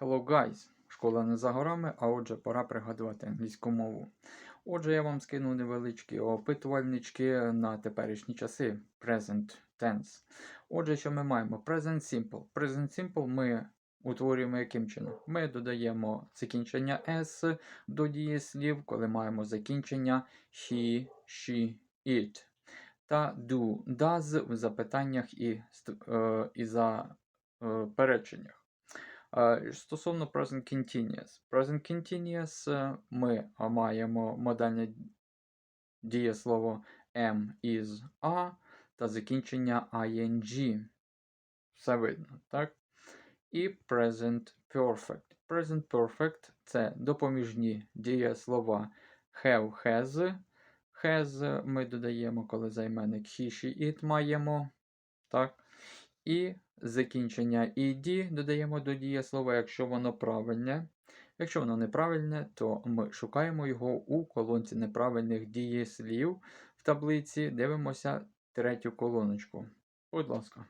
Hello guys! Школа не за горами, а отже, пора пригадувати англійську мову. Отже, я вам скину невеличкі опитувальнички на теперішні часи. Present tense. Отже, що ми маємо? Present simple. Present simple ми утворюємо яким чином? Ми додаємо закінчення S до дієслів, коли маємо закінчення he, she, it. Та do, does в запитаннях і, е, і запереченнях. Е, Стосовно Present Continuous. Present Continuous е, ми маємо модальне дієслово am, is, are та закінчення ing. Все видно, так? І Present Perfect. Present Perfect це допоміжні дієслова have, has. Has ми додаємо, коли займенник he, she, it маємо. Так? І закінчення ed додаємо до дієслова, якщо воно правильне. Якщо воно неправильне, то ми шукаємо його у колонці неправильних дієслів в таблиці. Дивимося третю колоночку. Будь ласка.